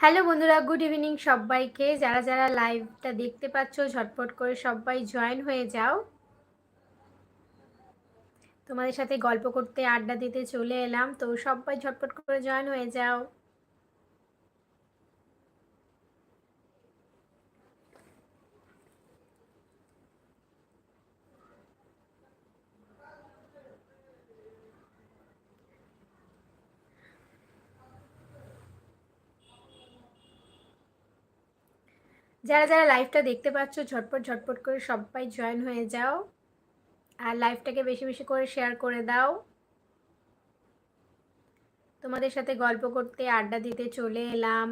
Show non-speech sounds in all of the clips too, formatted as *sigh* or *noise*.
Hello বন্ধুরা, good evening সবাইকে। যারা যারা লাইভটা দেখতে পাচ্ছ, ঝটপট করে সবাই জয়েন হয়ে যাও। তোমাদের সাথে গল্প করতে, আড্ডা দিতে চলে এলাম, তো সবাই ঝটপট করে জয়েন হয়ে যাও। যারা যারা লাইভটা দেখতে পাচ্ছ, ঝটপট ঝটপট করে সবাই জয়েন হয়ে যাও। আর লাইভটাকে বেশি বেশি করে শেয়ার করে দাও। তোমাদের সাথে গল্প করতে, আড্ডা দিতে চলে এলাম।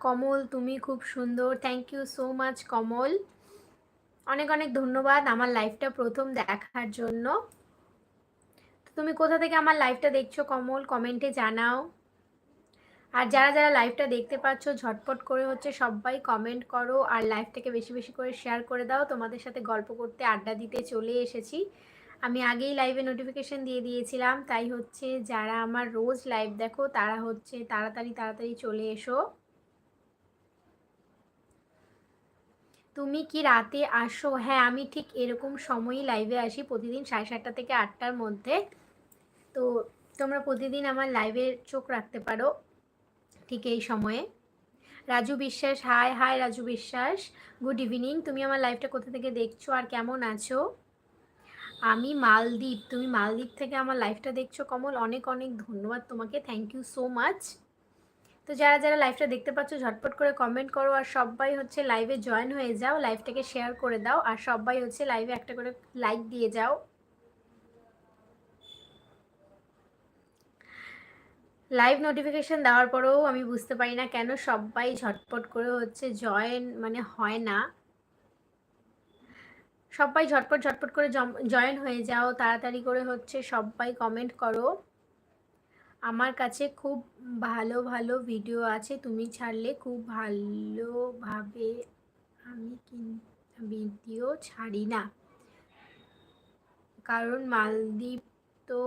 কমল, তুমি খুব সুন্দর। Thank you so much Kamal. অনেক অনেক ধন্যবাদ আমার লাইফটা প্রথম দেখার জন্য। তুমি কোথা থেকে আমার লাইভটা দেখছ কমল? কমেন্টে জানাও। আর যারা যারা লাইভটা দেখতে পাচ্ছ, ঝটপট করে হচ্ছে সবাই কমেন্ট করো আর লাইভটাকে বেশি বেশি করে শেয়ার করে দাও। তোমাদের সাথে গল্প করতে আড্ডা দিতে চলে এসেছি। আমি আগেই লাইভে নোটিফিকেশন দিয়ে দিয়েছিলাম। তাই হচ্ছে যারা আমার রোজ লাইভ দেখো, তারা হচ্ছে তাড়াতাড়ি তাড়াতাড়ি চলে এসো। তুমি কি রাতে আসো? হ্যাঁ আমি ঠিক এরকম সময়ই লাইভে আসি। প্রতিদিন সাড়ে সাতটা থেকে আটটার মধ্যে। তো তোমরা প্রতিদিন আমার লাইভে চোখ রাখতে পারো ঠিক এই সময়ে। রাজু বিশ্বাস হাই হাই রাজু বিশ্বাস। গুড ইভিনিং তুমি আমার লাইভটা কোথা থেকে দেখছ আর কেমন আছো? আমি মালদ্বীপ, তুমি মালদ্বীপ থেকে আমার লাইভটা দেখছ কমল, অনেক অনেক ধন্যবাদ তোমাকে থ্যাংক ইউ সো মাচ তো যারা যারা লাইভটা দেখতে পাচ্ছ, ঝটপট করে কমেন্ট করো আর সবাই হচ্ছে লাইভে জয়েন হয়ে যাও লাইভটাকে শেয়ার করে দাও আর সবাই হচ্ছে লাইভে একটা করে লাইক দিয়ে যাও। লাইভ নোটিফিকেশন দেওয়ার পরেও আমি বুঝতে পারি না কেন সবাই ঝটপট করে হচ্ছে জয়েন মানে হয় না। সবাই ঝটপট ঝটপট করে জয়েন হয়ে যাও, তাড়াতাড়ি করে হচ্ছে সবাই কমেন্ট করো। আমার কাছে খুব ভালো ভালো ভিডিও আছে, তুমি ছাড়লে খুব ভালোভাবে আমি ভিডিও ছাড়ি না। কারণ মালদ্বীপ তো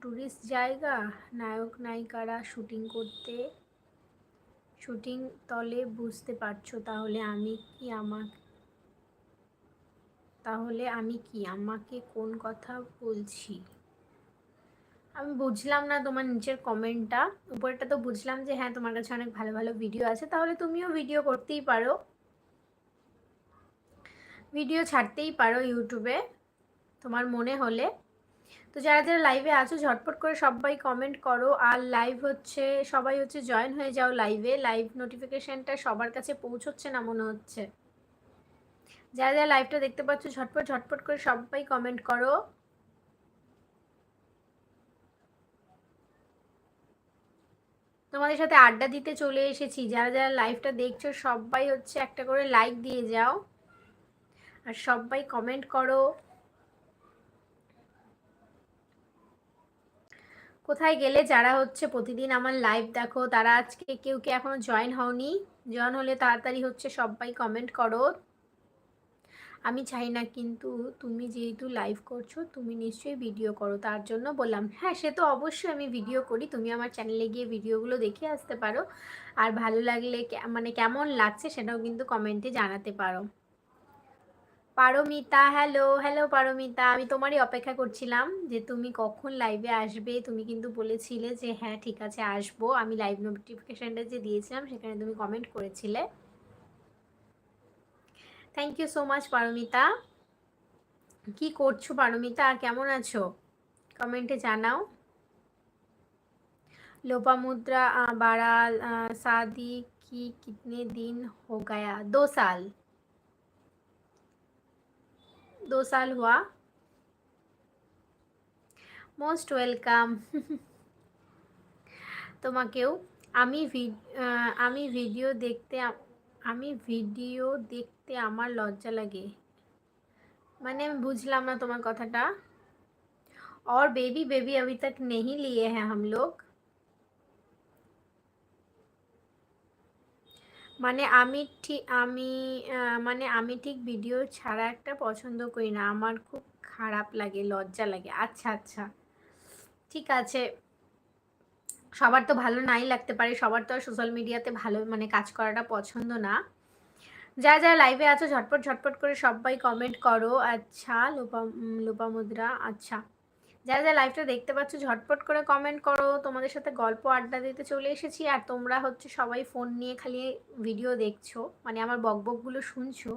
ট্যুরিস্ট জায়গা, নায়ক নায়িকারা শুটিং করতে শুটিং তলে বুঝতে পারছ তাহলে আমি কি আমার তাহলে আমি কি আমাকে কোন কথা বলছি? আমি বুঝলাম না তোমার নিচের কমেন্টটা উপরটা তো বুঝলাম যে হ্যাঁ তোমার কাছে অনেক ভালো ভালো ভিডিও আছে, তাহলে তুমিও ভিডিও করতেই পারো। ভিডিও ছাড়তেই পারো ইউটিউবে তোমার মনে হলে। তো যারা যারা লাইভে আছো, ঝটপট করে সবাই কমেন্ট করো। আর লাইভ হচ্ছে, সবাই হচ্ছে জয়েন হয়ে যাও লাইভে লাইভ নোটিফিকেশানটা সবার কাছে পৌঁছচ্ছে না মনে হচ্ছে। যারা যারা লাইভটা দেখতে পাচ্ছ, ঝটপট ঝটপট করে সবাই কমেন্ট করো। তোমাদের সাথে আড্ডা দিতে চলে এসেছি। যারা যারা লাইভটা দেখছ, সবাই হচ্ছে একটা করে লাইক দিয়ে যাও। আর সবাই কমেন্ট করো। কোথায় গেলে যারা হচ্ছে প্রতিদিন আমার লাইভ দেখো, তারা আজকে কেউ কে এখনও জয়েন হওনি? জয়েন হলে তাড়াতাড়ি হচ্ছে সবাই কমেন্ট করো। আমি চাই না কিন্তু তুমি যেহেতু লাইভ করছ, তুমি নিশ্চয়ই ভিডিও করো, তার জন্য বললাম। হ্যাঁ সে তো অবশ্যই আমি ভিডিও করি, তুমি আমার চ্যানেলে গিয়ে ভিডিওগুলো দেখে আসতে পারো। আর ভালো লাগলে মানে কেমন লাগছে সেটাও কিন্তু কমেন্টে জানাতে পারো। Paramita hello hello Paramita. আমি তোমারই অপেক্ষা করছিলাম যে তুমি কখন লাইভে আসবে। তুমি কিন্তু বলেছিলে যে হ্যাঁ ঠিক আছে, আসব। আমি লাইভ নোটিফিকেশানটা যে দিয়েছিলাম, সেখানে তুমি কমেন্ট করেছিলে। Thank you so much Paramita. কি করছ পারমিতা? কেমন আছো? কমেন্টে জানাও। লোপামুদ্রা বাড়াল সাদি কি, কিতনে দিন হো গায়া? দো সাল। दो साल हुआ মোস্ট ওয়েলকাম *laughs* তোমাকেও আমি আমি ভিডিও দেখতে আমি ভিডিও দেখতে আমার লজ্জা লাগে মানে আমি বুঝলাম না তোমার কথাটা और बेबी बेबी अभी तक नहीं लिए हैं हम लोग মানে আমি ঠিক আমি মানে আমি ঠিক ভিডিও ছাড়া একটা পছন্দ করি না। আমার খুব খারাপ লাগে, লজ্জা লাগে। আচ্ছা আচ্ছা। ঠিক আছে। সবার তো ভালো নাই লাগতে পারে। সবার তো আর সোশ্যাল মিডিয়াতে ভালো মানে কাজ করাটা পছন্দ না। যারা যারা লাইভে আছো, ঝটপট ঝটপট করে সবাই কমেন্ট করো। আচ্ছা লোপা লোপামুদ্রা আচ্ছা। যারা যারা লাইভটা দেখতে পাচ্ছ, ঝটপট করে কমেন্ট করো। তোমাদের সাথে গল্প, আড্ডা দিতে চলে এসেছি। আর তোমরা হচ্ছে সবাই ফোন নিয়ে খালি ভিডিও দেখছ। মানে আমার বকবকগুলো শুনছো,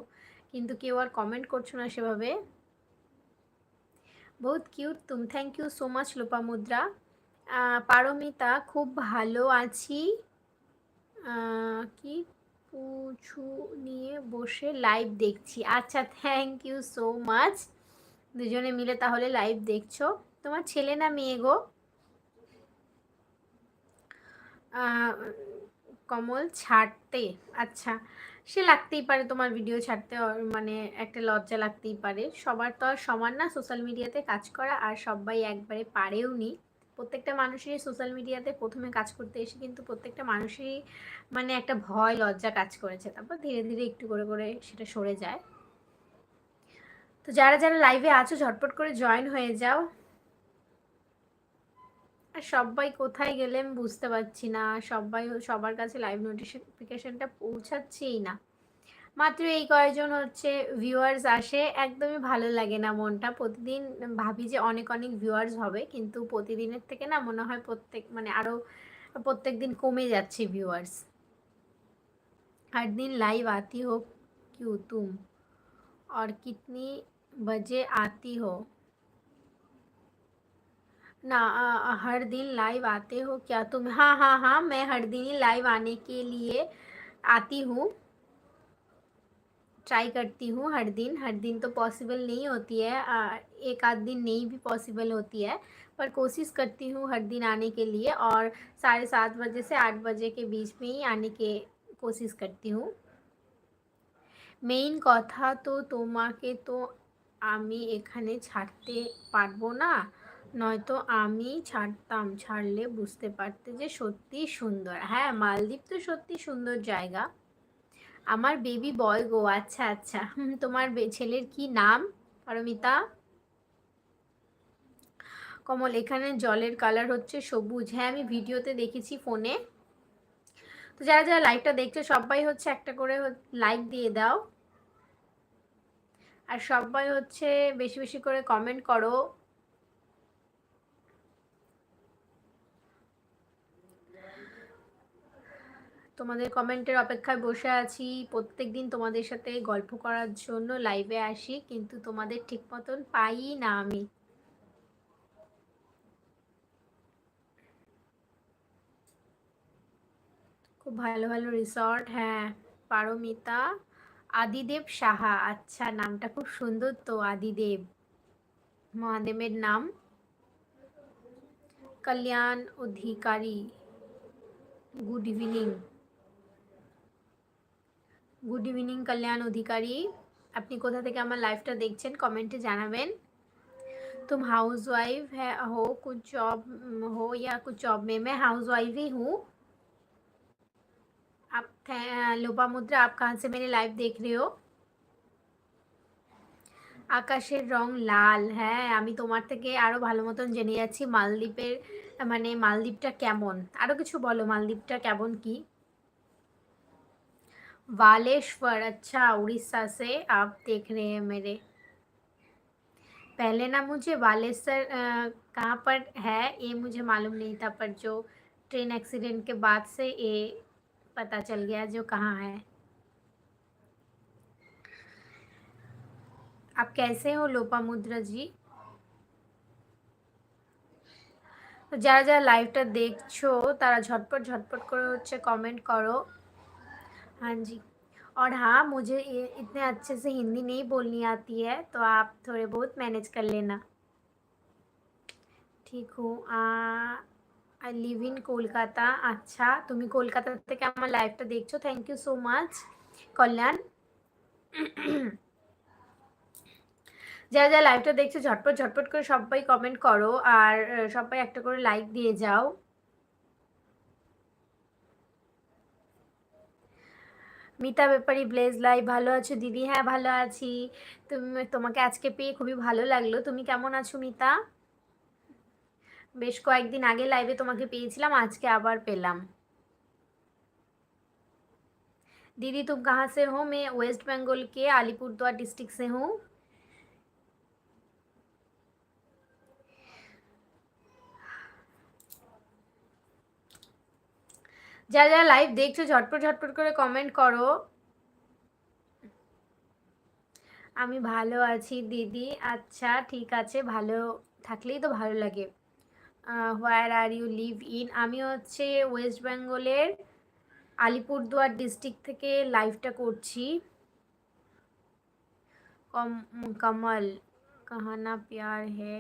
কিন্তু কেউ আর কমেন্ট করছ না সেভাবে। বহুত কিউট তুম thank you so much Lopamudra Paramita, খুব ভালো আছি। কি পুছু নিয়ে বসে লাইভ দেখছি। আচ্ছা থ্যাংক ইউ সো মাচ দুজনে মিলে তাহলে লাইভ দেখছ। তোমার ছেলে না মেয়ে গো? কমল ছাড়তে আচ্ছা। সে লাগতেই পারে তোমার ভিডিও ছাড়তে মানে একটা লজ্জা লাগতেই পারে। সবার তো আর সমান না সোশ্যাল মিডিয়াতে কাজ করা, আর সবাই একবারে পারেও নি। প্রত্যেকটা মানুষেরই সোশ্যাল মিডিয়াতে প্রথমে কাজ করতে এসে কিন্তু প্রত্যেকটা মানুষেরই মানে একটা ভয়, লজ্জা কাজ করেছে। তারপর ধীরে ধীরে একটু করে করে সেটা সরে যায়। তো যারা যারা লাইভে আছো, ঝটপট করে জয়েন হয়ে যাও। আর সবাই কোথায় গেলেন বুঝতে পারছি না সবাই সবার কাছে লাইভ নোটিফিকেশনটা পৌঁছাচ্ছেই না মাত্র এই কয়েকজন হচ্ছে ভিউয়ার্স আসে একদমই ভালো লাগে না মনটা প্রতিদিন ভাবি যে অনেক অনেক ভিউয়ার্স হবে কিন্তু প্রতিদিনের থেকে না মনে হয় প্রত্যেক মানে আরও প্রত্যেক দিন কমে যাচ্ছে ভিউয়ার্স हर दिन लाइव आती हो क्यों तुम और कितनी बजे आती हो ना आ, हर दिन लाइव आते हो क्या तुम हाँ हाँ हाँ मैं हर दिन ही लाइव आने के लिए आती हूँ ट्राई करती हूँ हर दिन हर दिन तो पॉसिबल नहीं होती है आ, एक आध दिन नहीं भी पॉसिबल होती है पर कोशिश करती हूँ हर दिन आने के लिए और साढ़े सात बजे से आठ बजे के बीच में ही आने के कोशिश करती हूँ মেইন কথা তো তোমাকে তো আমি এখানে ছাড়তে পারবো না নয়তো আমি ছাড়তাম, ছাড়লে বুঝতে পারতে যে সত্যি সুন্দর। হ্যাঁ মালদ্বীপ তো সত্যি সুন্দর জায়গা। আমার বেবি বয় গো আচ্ছা আচ্ছা। তোমার ছেলের কি নাম? পারমিতা? কমল, এখানে জলের কালার হচ্ছে সবুজ। হ্যাঁ আমি ভিডিওতে দেখেছি ফোনে তো যারা যারা লাইভটা দেখছ, সবাই হচ্ছে একটা করে লাইক দিয়ে দাও। আর সবাই হচ্ছে বেশি বেশি করে কমেন্ট করো। তোমাদের কমেন্টের অপেক্ষায় বসে আছি। প্রত্যেক দিন তোমাদের সাথে গল্প করার জন্য লাইভে আসি, কিন্তু তোমাদের ঠিক মতন পাই না আমি। খুব ভালো ভালো রিসর্ট হ্যাঁ পারমিতা, আদিদেব সাহা আচ্ছা নামটা খুব সুন্দর তো, আদিদেব। মহাদেবের নাম? Kalyan Adhikari, good evening. Good evening Kalyan Adhikari আপনি কোথা থেকে আমার লাইফটা দেখছেন কমেন্টে জানাবেন तुम हाउस वाइफ है हो कुछ जॉब हो या कुछ जॉब में मैं हाउस वाइफ ही हूँ आप लोपा मुद्रा आप कहाँ से मेरे लाइव देख रहे हो আকাশের রং লাল হ্যাঁ আমি তোমার থেকে আরও ভালো মতন জেনে যাচ্ছি মালদ্বীপের মানে মালদ্বীপটা কেমন আরও কিছু বলো মালদ্বীপটা কেমন কি बालेश्वर अच्छा उड़ीसा से आप देख रहे हैं मेरे पहले ना मुझे बालेश्वर कहाँ पर है ये मुझे मालूम नहीं था पर जो ट्रेन एक्सीडेंट के बाद से ये पता चल गया जो कहाँ है आप कैसे हो लोपा मुद्रा जी তো যারা যারা লাইভটা দেখছো তারা ঝটপট ঝটপট করে হচ্ছে কমেন্ট করো हाँ जी और हाँ मुझे इतने अच्छे से हिंदी नहीं बोलनी आती है तो आप थोड़े बहुत मैनेज कर लेना ঠিক who I live in Kolkata আচ্ছা তুমি কলকাতা থেকে আমার লাইভটা দেখছো thank you so much Kalyan যারা যারা লাইভটা দেখছো ঝটপট ঝটপট করে সবাই কমেন্ট করো আর সবাই একটা করে লাইক দিয়ে যাও মিতা ব্যাপারী ব্লেজ লাইভ ভালো আছো দিদি হ্যাঁ ভালো আছি তুমি তোমাকে আজকে পেয়ে খুবই ভালো লাগলো তুমি কেমন আছো মিতা বেশ কয়েকদিন আগে লাইভে তোমাকে পেয়েছিলাম আজকে আবার পেলাম दीदी तुम कहाँ से हो मैं वेस्ट बंगाल के अलीपुरद्वार डिस्ट्रिक्ट से हूँ যারা যারা লাইভ দেখছ, ঝটপট ঝটপট করে কমেন্ট করো। আমি ভালো আছি, দিদি। আচ্ছা ঠিক আছে, ভালো, থাকলেই তো ভালো লাগে। Where are you live in আমি হচ্ছে ওয়েস্ট বেঙ্গলের আলিপুরদুয়ার ডিস্ট্রিক্ট থেকে লাইভটা করছি। কম, কমল, কাহানা প্যার হে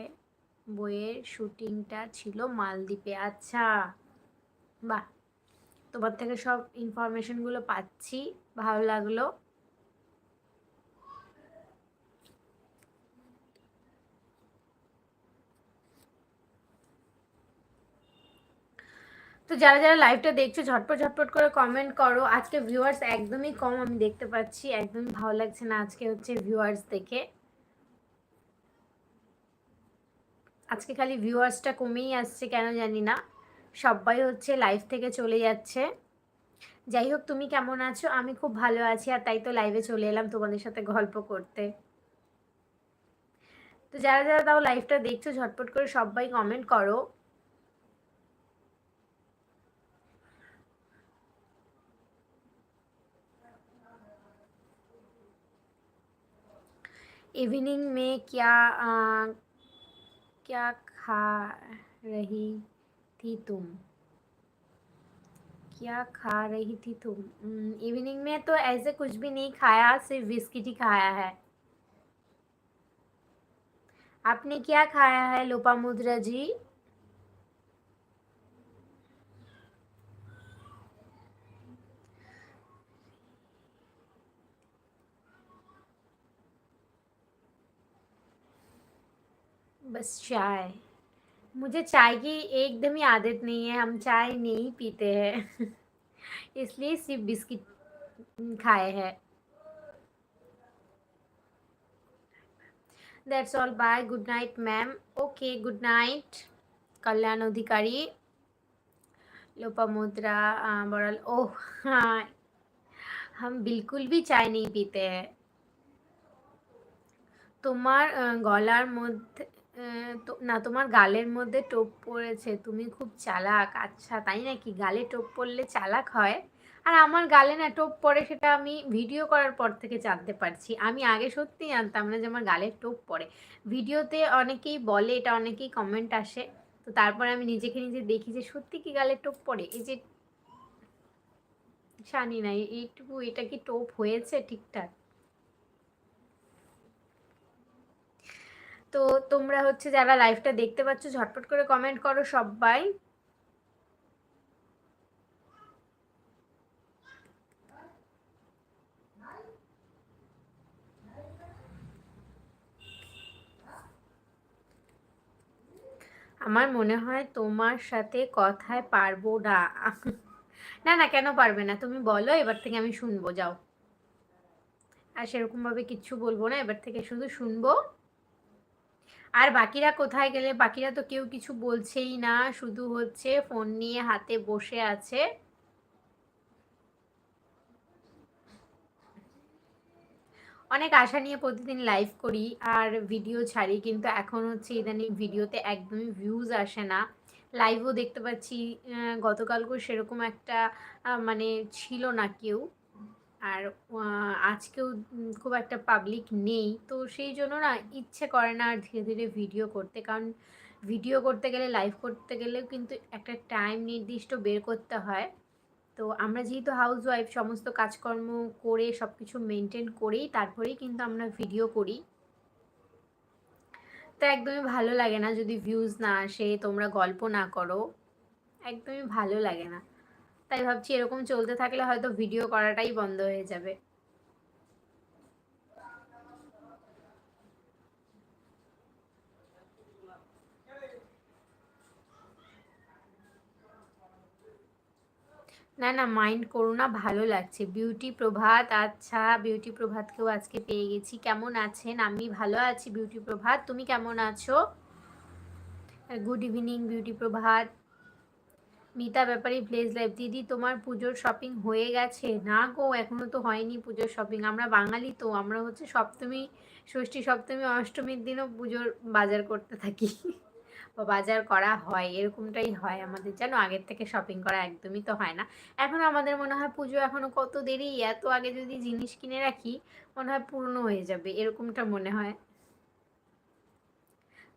বইয়ের শুটিংটা ছিল মালদ্বীপে। আচ্ছা বাহ। তোমার থেকে সব ইনফরমেশনগুলো পাচ্ছি, ভালো লাগল। তো যারা যারা লাইভটা দেখছ, ঝটপট ঝটপট করে কমেন্ট করো। আজকে ভিউয়ার্স একদমই কম আমি দেখতে পাচ্ছি, একদমই ভালো লাগছে না আজকে হচ্ছে ভিউয়ার্স দেখে। আজকে খালি ভিউয়ার্সটা কমেই আসছে, কেন জানি না। সবাই হচ্ছে লাইভ থেকে চলে যাচ্ছে যাই হোক তুমি কেমন আছো আমি খুব ভালো আছি আর তাই তো লাইভে চলে এলাম তোমাদের সাথে গল্প করতে তো যারা যারা তাও লাইভটা দেখছো ঝটপট করে সবাই কমেন্ট করো इवनिंग में क्या आ, क्या खा रही थी तुम? क्या खा रही थी तुम? इवनिंग में तो ऐसे कुछ भी नहीं खाया, सिर्फ़ बिस्किट ही खाया है। आपने क्या खाया है लोपा मुद्रा जी? बस चाय। मुझे चाय की एकदम ही आदत नहीं है हम चाय नहीं पीते हैं *laughs* इसलिए सिर्फ बिस्किट खाए हैं that's all bye good night ma'am okay good night Kalyan Adhikari Lopamudra बड़ल ओह हाँ हम बिल्कुल भी चाय नहीं पीते हैं তোমার গলার মধ্যে তো না, তোমার গালের মধ্যে টোপ পড়েছে, তুমি খুব চালাক আচ্ছা তাই নাকি? গালে টোপ পড়লে চালাক হয়? আর আমার গালে না টোপ পড়ে সেটা আমি ভিডিও করার পর থেকে জানতে পারছি। আমি আগে সত্যি জানতাম না যে আমার গালে টোপ পড়ে। ভিডিওতে অনেকেই বলে, এটা অনেকেই কমেন্ট আসে। তো তারপরে আমি নিজেকে নিজে দেখি যে সত্যি কি গালে টোপ পড়ে? এই যে, জানি না এইটুকু, এটা কি টোপ হয়েছে ঠিকঠাক? তো তোমরা হচ্ছে যারা লাইভটা দেখতে পাচ্ছ, ঝটপট করে কমেন্ট করো সবাই আমার মনে হয় তোমার সাথে কথায় পারব না। না না, কেন পারবে না? তুমি বলো, এবার থেকে আমি শুনব, যাও। আর সেরকমভাবে কিচ্ছু বলব না, এবার থেকে শুধু শুনব। আর বাকিরা কোথায় গেলে? বাকিরা তো কেউ কিছু বলছেই না, শুধু হচ্ছে ফোন নিয়ে হাতে বসে আছে। অনেক আশা নিয়ে প্রতিদিন লাইভ করি, আর ভিডিও ছাড়ি, কিন্তু এখন হচ্ছে ইদানিং ভিডিওতে একদমই ভিউজ আসে না। লাইভও দেখতে পাচ্ছি গতকালকেও সেরকম একটা মানে ছিল না কেউ। আর আজকেও খুব একটা পাবলিক নেই। তো সেই জন্য না ইচ্ছে করে না আর ধীরে ধীরে ভিডিও করতে। কারণ ভিডিও করতে গেলে লাইভ করতে গেলেও কিন্তু একটা টাইম নির্দিষ্ট বের করতে হয়। তো আমরা যেহেতু হাউস ওয়াইফ সমস্ত কাজকর্ম করে সব কিছু মেনটেন করেই তারপরেই কিন্তু আমরা ভিডিও করি। তো একদমই ভালো লাগে না যদি ভিউজ না আসে, তোমরা গল্প না করো। একদমই ভালো লাগে না। তাই ভাবছি এরকম চলতে থাকলে হয়তো ভিডিও করাটাই বন্ধ হয়ে যাবে। না না মাইন্ড করো না, ভালো লাগছে। বিউটি প্রভাত আচ্ছা বিউটি প্রভাতকেও আজকে পেয়ে গেছি। কেমন আছেন? আমি ভালো আছি বিউটি প্রভাত। তুমি কেমন আছো? Good evening beauty Prabhat. Mita ব্যাপারে প্লেস লাইফ দিদি, তোমার পুজোর শপিং হয়ে গেছে? না গো, এখনও তো হয়নি পুজোর শপিং আমরা বাঙালি তো, আমরা হচ্ছে সপ্তমী, ষষ্ঠী, সপ্তমী, অষ্টমীর দিনও পুজোর বাজার করতে থাকি। *laughs* বা বাজার করা হয়, এরকমটাই হয় আমাদের। জানো, আগের থেকে শপিং করা একদমই তো হয় না। এখন আমাদের মনে হয় পুজো এখনও কত দেরি? এত আগে যদি জিনিস কিনে রাখি, মনে হয় পুরনো হয়ে যাবে। এরকমটা মনে হয়।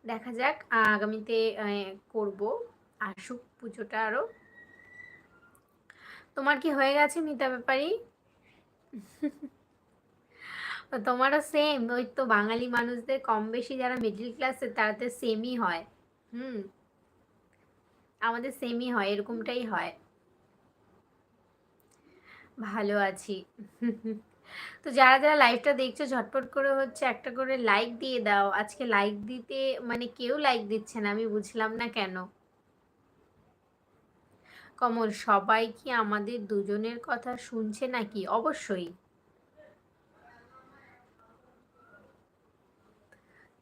দেখা যাক, আগামীতে করব। আসুক। পুজোটা আরও তোমার কি হয়ে গেছে মিতা ব্যাপারী? তোমারও সেম ওই তো বাঙালি মানুষদের কম বেশি যারা মিডিল ক্লাসের তারা তো সেমই হয়। হুম? আমাদের সেমই হয়, এরকমটাই হয়। ভালো আছি। তো যারা যারা লাইভটা দেখছ, ঝটপট করে হচ্ছে একটা করে লাইক দিয়ে দাও। আজকে লাইক দিতে মানে কেউ লাইক দিচ্ছে না, আমি বুঝলাম না কেন। কমল, সবাই কি আমাদের দুজনের কথা শুনছে নাকি? অবশ্যই।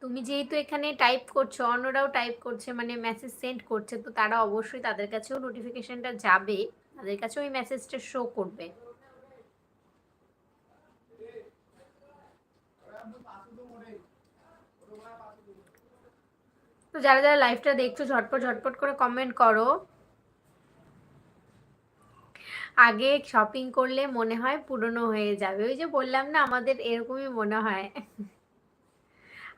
তুমি যেহেতু এখানে টাইপ করছ, অন্যরাও টাইপ করছে মানে মেসেজ সেন্ড করছে, তো তারা অবশ্যই তাদের কাছেও নোটিফিকেশনটা যাবে। তাদের কাছেও ওই মেসেজটা শো করবে। তো যারা যারা লাইভটা দেখছ, ঝটপট ঝটপট করে কমেন্ট করো। আগে শপিং করলে মনে হয় পুরনো হয়ে যাবে। ওই যে বললাম না, আমাদের এরকমই মনে হয়।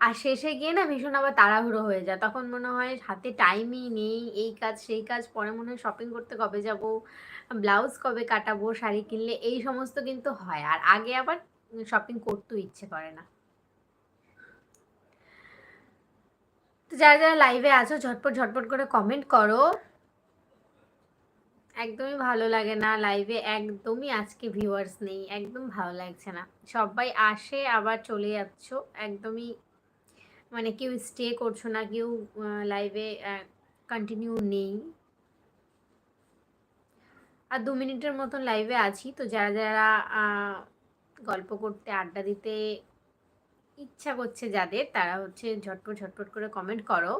আর শেষে গিয়ে না ভীষণ আবার তাড়াহুড়ো হয়ে যায়। তখন মনে হয় হাতে টাইমই নেই, এই কাজ, সেই কাজ, পরে মনে হয় শপিং করতে কবে যাব ব্লাউজ কবে কাটাবো, শাড়ি কিনলে, এই সমস্ত কিন্তু হয়। আর আগে আবার শপিং করতেও ইচ্ছে করে না। তো যারা যারা লাইভে আছো, ঝটপট ঝটপট করে কমেন্ট করো। একদমই ভালো লাগে না লাইভে একদমই আজকে ভিউয়ার্স নেই, একদম ভালো লাগছে না। সবাই আসে, আবার চলে যাচ্ছ, একদমই মানে কেউ স্টে করছ না, কেউ লাইভে কন্টিনিউ নেই। আর দু মিনিটের মতন লাইভে আছি, তো যারা যারা গল্প করতে, আড্ডা দিতে ইচ্ছা করছে যাদের, তারা হচ্ছে ঝটপট ঝটপট করে কমেন্ট করো।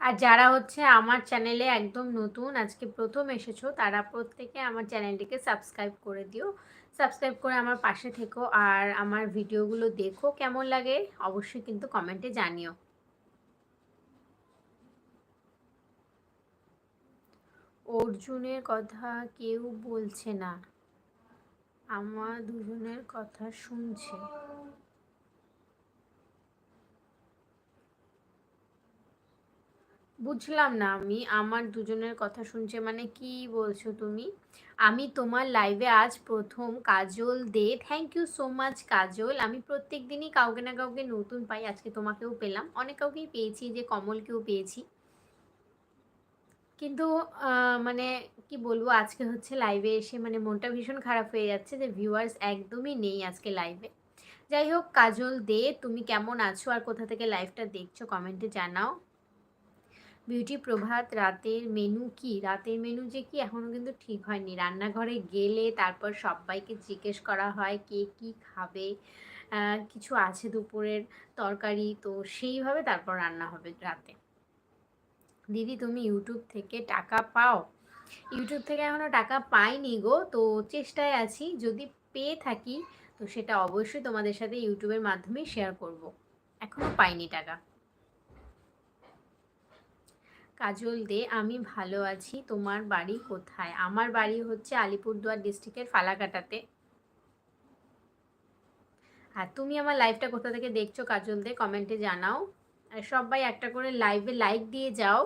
আর যারা হচ্ছে আমার চ্যানেলে একদম নতুন, আজকে প্রথম এসেছ, তারা প্রত্যেকে আমার চ্যানেলটিকে সাবস্ক্রাইব করে দিও। সাবস্ক্রাইব করে আমার পাশে থেকো আর আমার ভিডিওগুলো দেখো, কেমন লাগে অবশ্যই কিন্তু কমেন্টে জানিও। অর্জুনের কথা কেউ বলছে না, আমার দুজনের কথা শুনছে। বুঝলাম না আমি, আমার দুজনের কথা শুনছে মানে কি বলছো তুমি? আমি তোমার লাইভে আজ প্রথম Kajal Dey. Thank you so much Kajal. আমি প্রত্যেক দিনই কাউকে না কাউকে নতুন পাই, আজকে তোমাকেও পেলাম। অনেক কাউকেই পেয়েছি, যে কমলকেও পেয়েছি। কিন্তু মানে কি বলব, আজকে হচ্ছে লাইভে এসে মানে মনটা ভীষণ খারাপ হয়ে যাচ্ছে যে ভিউয়ার্স একদমই নেই আজকে লাইভে যাই হোক, কাজল দে, তুমি কেমন আছো? আর কোথা থেকে লাইভটা দেখছ? কমেন্টে জানাও। বিউটি প্রভাত রাতের মেনু কি? রাতের মেনু যে কি? এখনও কিন্তু ঠিক হয়নি। রান্নাঘরে গেলে তারপর সবাইকে জিজ্ঞেস করা হয়, কে কি খাবে? কিছু আছে দুপুরের তরকারি, তো সেইভাবে তারপর রান্না হবে রাতে। দিদি, তুমি ইউটিউব থেকে টাকা পাও? ইউটিউব থেকে এখনও টাকা পাইনি গো, তো চেষ্টায় আছি। যদি পেয়ে থাকি, তো সেটা অবশ্যই তোমাদের সাথে ইউটিউবের মাধ্যমে শেয়ার করব। এখনও পাইনি টাকা। কাজল দে, আমি ভালো আছি। তোমার বাড়ি কোথায়? আমার বাড়ি হচ্ছে আলিপুরদুয়ার ডিস্ট্রিক্টের ফালাকাটাতে। আর তুমি আমার লাইভটা কোথা থেকে দেখছ কাজল দে, কমেন্টে জানাও। আর সবাই একটা করে লাইভে লাইক দিয়ে যাও।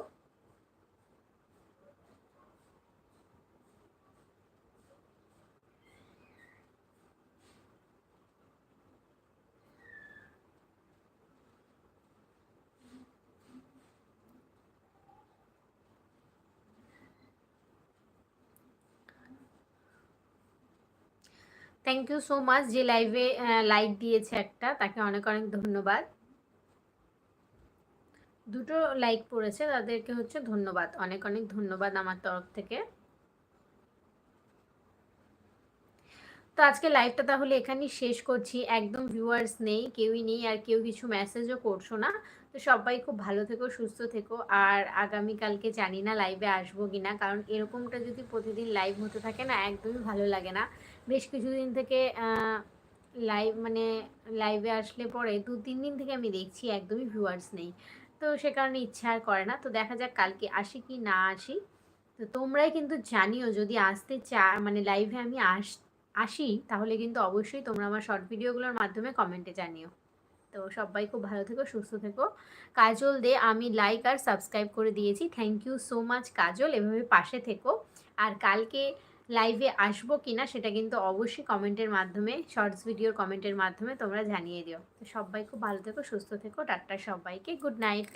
থ্যাংক ইউ সো মাচ যে লাইভে লাইক দিয়েছে একটা, তাকে অনেক অনেক ধন্যবাদ। দুটো লাইক পড়েছে, তাদেরকে হচ্ছে ধন্যবাদ। অনেক অনেক ধন্যবাদ আমার তরফ থেকে। তো আজকে লাইভটা তাহলে এখানেই শেষ করছি। একদম ভিউয়ার্স নেই, কেউই নেই, আর কেউ কিছু মেসেজও করছ না। তো সবাই খুব ভালো থেকো, সুস্থ থেকো। আর আগামীকালকে জানি না লাইভে আসব কি না কারণ এরকমটা যদি প্রতিদিন লাইভ হতে থাকে না, একদমই ভালো লাগে না। বেশ কিছুদিন থেকে লাইভ মানে লাইভে আসলে পরে দু, তিন দিন থেকে আমি দেখছি, একদমই ভিউয়ার্স নেই। তো সে কারণে ইচ্ছা আর করে না। তো দেখা যাক কালকে আসি কি না আসি। তো তোমরাই কিন্তু জানিও, যদি আসতে চা মানে লাইভে আমি আস, আসি, তাহলে কিন্তু অবশ্যই তোমরা আমার শর্ট ভিডিওগুলোর মাধ্যমে কমেন্টে জানিও। তো সবাই খুব ভালো থেকো, সুস্থ থেকো। কাজল দে, আমি লাইক আর সাবস্ক্রাইব করে দিয়েছি। Thank you so much Kajal. এভাবে পাশে থেকো। আর কালকে লাইভে আসব কি না সেটা কিন্তু অবশ্যই কমেন্টের মাধ্যমে শর্টস ভিডিওর কমেন্টের মাধ্যমে তোমরা জানিয়ে দিও। তো সবাই খুব ভালো থেকো, সুস্থ থেকো, টাটা সবাইকে গুড নাইট